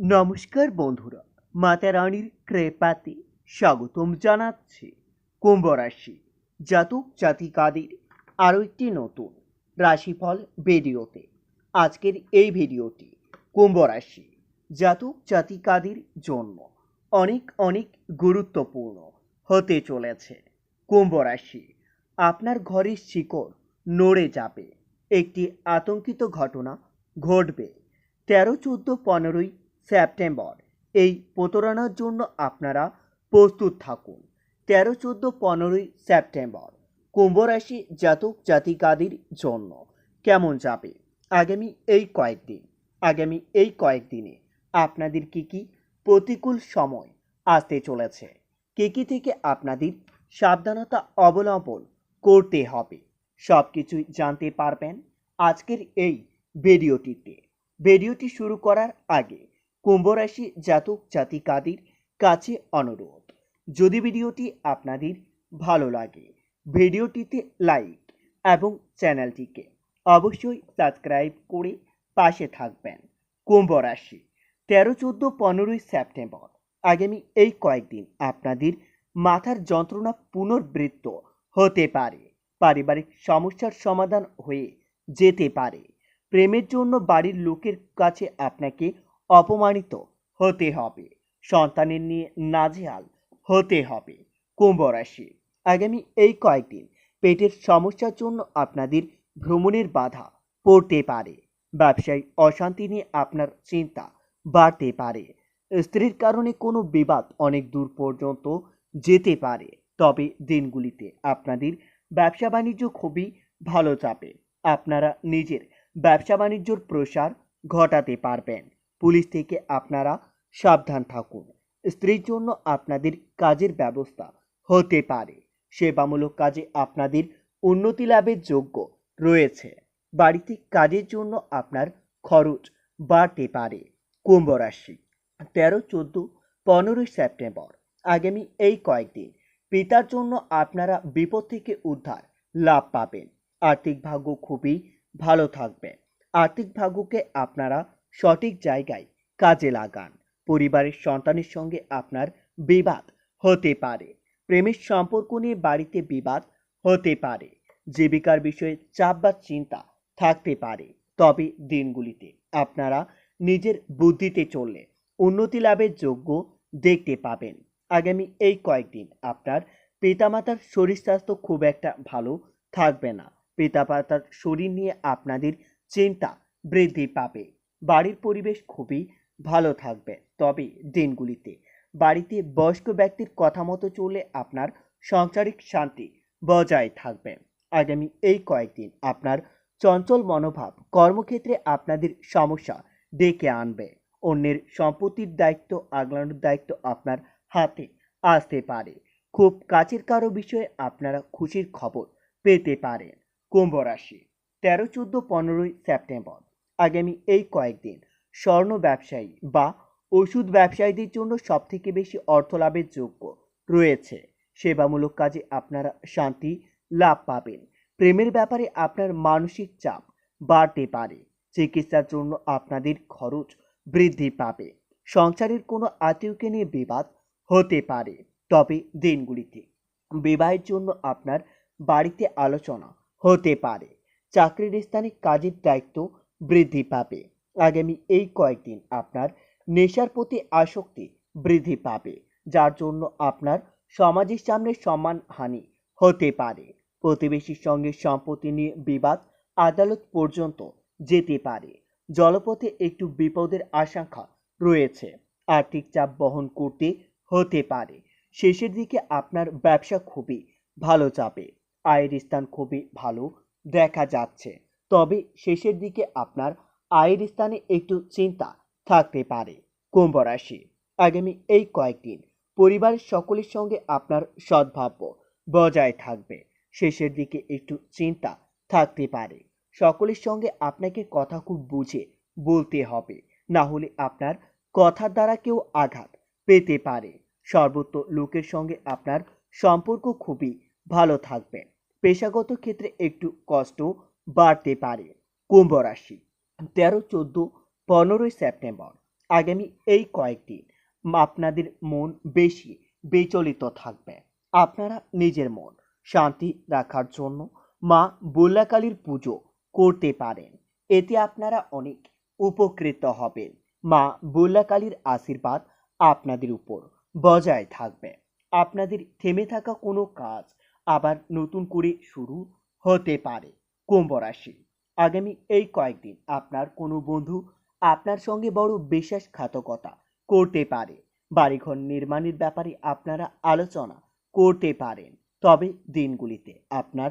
নমস্কার বন্ধুরা, মাতা রানীর কৃপাতে স্বাগতম জানাচ্ছি কুম্ভ রাশি জাতক জাতিকাদের আরও একটি নতুন রাশিফল ভিডিওতে। আজকের এই ভিডিওটি কুম্ভ রাশি জাতক জাতিকাদের জন্য অনেক অনেক গুরুত্বপূর্ণ হতে চলেছে। কুম্ভ রাশি আপনার ঘরের শিকড় নড়ে যাবে, একটি আতঙ্কিত ঘটনা ঘটবে। তেরো, চোদ্দ, পনেরোই সেপ্টেম্বর। এই প্রতারণার জন্য আপনারা প্রস্তুত থাকুন। তেরো, চোদ্দ, পনেরোই সেপ্টেম্বর, কুম্ভ রাশি জাতক জাতিকাদের জন্য কেমন যাবে? আগামী এই কয়েকদিন, আগামী এই কয়েকদিনে আপনাদের কি কি প্রতিকূল সময় আসতে চলেছে? কে কি থেকে আপনাদের সাবধানতা অবলম্বন করতে হবে? সব কিছুই জানতে পারবেন আজকের এই ভিডিওটিতে। ভিডিওটি শুরু করার আগে কুম্ভ রাশি জাতক জাতিকাদের কাছে অনুরোধ। যদি ভিডিওটি আপনাদের ভালো লাগে, ভিডিওটিতে লাইক এবং চ্যানেলটিকে অবশ্যই সাবস্ক্রাইব করে পাশে থাকবেন। কুম্ভ রাশি তেরো, চোদ্দ, পনেরোই সেপ্টেম্বর। আগামী এই কয়েকদিন আপনাদের মাথার যন্ত্রণা পুনর্বৃত্ত হতে পারে। পারিবারিক সমস্যার সমাধান হয়ে যেতে পারে। প্রেমের জন্য বাড়ির লোকের কাছে আপনাকে অপমানিত হতে হবে। সন্তানের নিয়ে নাজেহাল হতে হবে। কুম্ভ রাশি। আগামী এই কয়েকদিন পেটের সমস্যার জন্য আপনাদের ভ্রমণের বাধা পড়তে পারে। ব্যবসায়ী অশান্তি নিয়ে আপনার চিন্তা বাড়তে পারে। স্ত্রীর কারণে কোনো বিবাদ অনেক দূর পর্যন্ত যেতে পারে। তবে দিনগুলিতে আপনাদের ব্যবসা বাণিজ্য খুবই ভালো যাবে আপনারা নিজের ব্যবসা বাণিজ্যর প্রসার ঘটাতে পারবেন। পুলিশ থেকে আপনারা সাবধান থাকুন। স্ত্রীর জন্য আপনাদের কাজের ব্যবস্থা হতে পারে। সেবামূলক কাজে আপনাদের উন্নতি লাভের যোগ্য রয়েছে। বাড়িতে কাজের জন্য আপনার খরচ বাড়তে পারে। কুম্ভ রাশি, তেরো, চোদ্দ, পনেরোই সেপ্টেম্বর। আগামী এই কয়েকদিন পিতার জন্য আপনারা বিপদ থেকে উদ্ধার লাভ পাবেন। আর্থিক ভাগ্য খুবই ভালো থাকবে। আর্থিক ভাগ্যকে আপনারা সঠিক জায়গায় কাজে লাগান। পরিবারের সন্তানের সঙ্গে আপনার বিবাদ হতে পারে। প্রেমের সম্পর্ক নিয়ে বাড়িতে বিবাদ হতে পারে। জীবিকার বিষয়ে চাপ বা চিন্তা থাকতে পারে। তবে দিনগুলিতে আপনারা নিজের বুদ্ধিতে চললে উন্নতি লাভের যোগ্য দেখতে পাবেন। আগামী এই কয়েকদিন আপনার পিতামাতার শরীর স্বাস্থ্য খুব একটা ভালো থাকবে না। পিতামাতার শরীর নিয়ে আপনাদের চিন্তা বৃদ্ধি পাবে। বাড়ির পরিবেশ খুবই ভালো থাকবে। তবে দিনগুলিতে বাড়িতে বয়স্ক ব্যক্তির কথা মতো চললে আপনার সাংসারিক শান্তি বজায় থাকবে। আগামী এই কয়েকদিন আপনার চঞ্চল মনোভাব কর্মক্ষেত্রে আপনাদের সমস্যা ডেকে আনবে। অন্যের সম্পত্তির দায়িত্ব, আগলানোর দায়িত্ব আপনার হাতে আসতে পারে। খুব কাছের কারও বিষয়ে আপনারা খুশির খবর পেতে পারেন। কুম্ভ রাশি, তেরো, চোদ্দ, পনেরোই সেপ্টেম্বর। আগামী এই কয়েকদিন স্বর্ণ ব্যবসায়ী বা ওষুধ ব্যবসায়ীদের জন্য সবথেকে বেশি অর্থ লাভের যোগ্য রয়েছে। সেবামূলক কাজে আপনারা শান্তি লাভ পাবেন। প্রেমের ব্যাপারে আপনার মানসিক চাপ বাড়তে পারে। চিকিৎসার জন্য আপনাদের খরচ বৃদ্ধি পাবে। সংসারের কোনো আত্মীয়কে নিয়ে বিবাদ হতে পারে। তবে দিনগুলিতে বিবাহের জন্য আপনার বাড়িতে আলোচনা হতে পারে। চাকরির স্থানে কাজের দায়িত্ব বৃদ্ধি পাবে। আগামী এই কয়েকদিন আপনার নেশার প্রতি আসক্তি বৃদ্ধি পাবে, যার জন্য আপনার সমাজের সামনে সম্মানহানি হতে পারে। প্রতিবেশীর সঙ্গে সম্পত্তি নিয়ে বিবাদ আদালত পর্যন্ত যেতে পারে। জলপথে একটু বিপদের আশঙ্কা রয়েছে। আর্থিক চাপ বহন করতে হতে পারে। শেষের দিকে আপনার ব্যবসা খুবই ভালো যাবে। আয়ের স্থান খুবই ভালো দেখা যাচ্ছে। তবে শেষের দিকে আপনার আয়ের স্থানে একটু চিন্তা থাকতে পারে। কুম্ভ রাশি। আগামী এই কয়েকদিন পরিবারের সকলের সঙ্গে আপনার সদ্ভাব্য বজায় থাকবে। শেষের দিকে একটু চিন্তা থাকতে পারে। সকলের সঙ্গে আপনাকে কথা খুব বুঝে বলতে হবে। না হলে আপনার কথার দ্বারা কেউ আঘাত পেতে পারে। সর্বত্র লোকের সঙ্গে আপনার সম্পর্ক খুবই ভালো থাকবে। পেশাগত ক্ষেত্রে একটু কষ্ট বাড়তে পারে। কুম্ভ রাশি, তেরো, চোদ্দ, পনেরোই সেপ্টেম্বর। আগামী এই কয়েকদিন আপনাদের মন বেশি বিচলিত থাকবে। আপনারা নিজের মন শান্তি রাখার জন্য মা বল্লাকালীর পুজো করতে পারেন। এতে আপনারা অনেক উপকৃত হবেন। মা বল্লাকালীর আশীর্বাদ আপনাদের উপর বজায় থাকবে। আপনাদের থেমে থাকা কোনো কাজ আবার নতুন করে শুরু হতে পারে। কুম্ভ রাশি। আগামী এই কয়েকদিন আপনার কোনো বন্ধু আপনার সঙ্গে বড় বিশ্বাসঘাতকতা করতে পারে। বাড়িঘর নির্মাণের ব্যাপারে আপনারা আলোচনা করতে পারেন। তবে দিনগুলিতে আপনার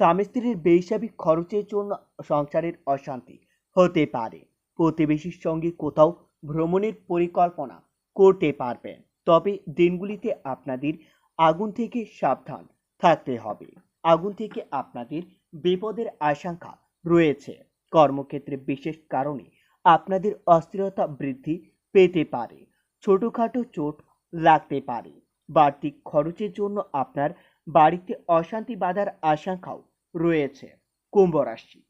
স্বামী স্ত্রীর বেসাবিক খরচের জন্য সংসারের অশান্তি হতে পারে। প্রতিবেশীর সঙ্গে কোথাও ভ্রমণের পরিকল্পনা করতে পারবেন। তবে দিনগুলিতে আপনাদের আগুন থেকে সাবধান থাকতে হবে। আগুন থেকে আপনাদের বিপদের আশঙ্কা রয়েছে। কর্মক্ষেত্রে বিশেষ কারণে আপনাদের অস্থিরতা বৃদ্ধি পেতে পারে। ছোটোখাটো চোট লাগতে পারে। বাড়তি খরচের জন্য আপনার বাড়িতে অশান্তি বাঁধার আশঙ্কাও রয়েছে। কুম্ভ রাশি।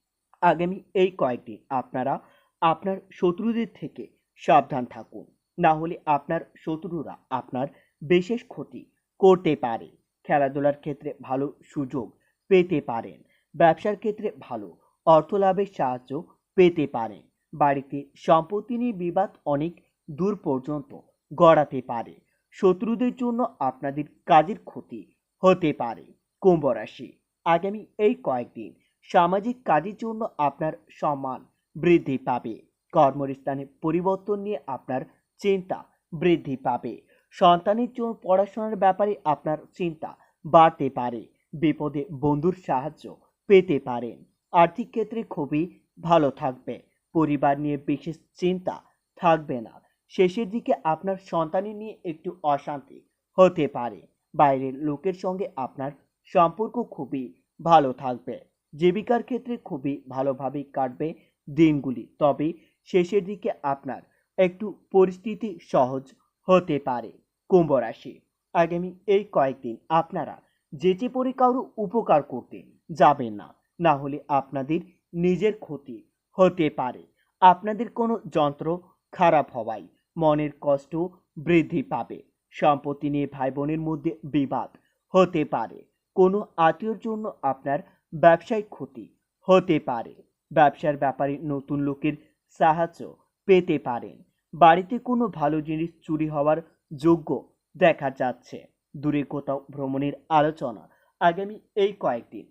আগামী এই কয়েকদিন আপনারা আপনার শত্রুদের থেকে সাবধান থাকুন। না হলে আপনার শত্রুরা আপনার বিশেষ ক্ষতি করতে পারে। খেলাধুলার ক্ষেত্রে ভালো সুযোগ পেতে পারেন। ব্যবসার ক্ষেত্রে ভালো অর্থ লাভের সাহায্য পেতে পারেন বাড়িতে সম্পত্তি নিয়ে বিবাদ অনেক দূর পর্যন্ত গড়াতে পারে। শত্রুদের জন্য আপনাদের কাজের ক্ষতি হতে পারে কুম্ভ রাশি। আগামী এই কয়েকদিন সামাজিক কাজের জন্য আপনার সম্মান বৃদ্ধি পাবে। কর্মস্থানে পরিবর্তন নিয়ে আপনার চিন্তা বৃদ্ধি পাবে। সন্তানের জন্য পড়াশোনার ব্যাপারে আপনার চিন্তা বাড়তে পারে। বিপদে বন্ধুর সাহায্য পেতে পারেন। আর্থিক ক্ষেত্রে খুবই ভালো থাকবে। পরিবার নিয়ে বিশেষ চিন্তা থাকবে না। শেষের দিকে আপনার সন্তানের নিয়ে একটু অশান্তি হতে পারে। বাইরের লোকের সঙ্গে আপনার সম্পর্ক খুবই ভালো থাকবে। জীবিকার ক্ষেত্রে খুবই ভালোভাবে কাটবে দিনগুলি। তবে শেষের দিকে আপনার একটু পরিস্থিতি সহজ হতে পারে কুম্ভ রাশি। আগামী এই কয়েকদিন আপনারা যেচে পড়ে কারও উপকার করতে যাবেন না। না হলে আপনাদের নিজের ক্ষতি হতে পারে। আপনাদের কোনো যন্ত্র খারাপ হওয়ায় মনের কষ্ট বৃদ্ধি পাবে। সম্পত্তি নিয়ে ভাই বোনের মধ্যে বিবাদ হতে পারে। কোনো আত্মীয়র জন্য আপনার ব্যবসায়িক ক্ষতি হতে পারে। ব্যবসার ব্যাপারে নতুন লোকের সাহায্য পেতে পারেন। বাড়িতে কোনো ভালো জিনিস চুরি হওয়ার যোগ্য দেখা যাচ্ছে। দূরে কোথাও ভ্রমণের আলোচনা। আগামী এই কয়েকদিন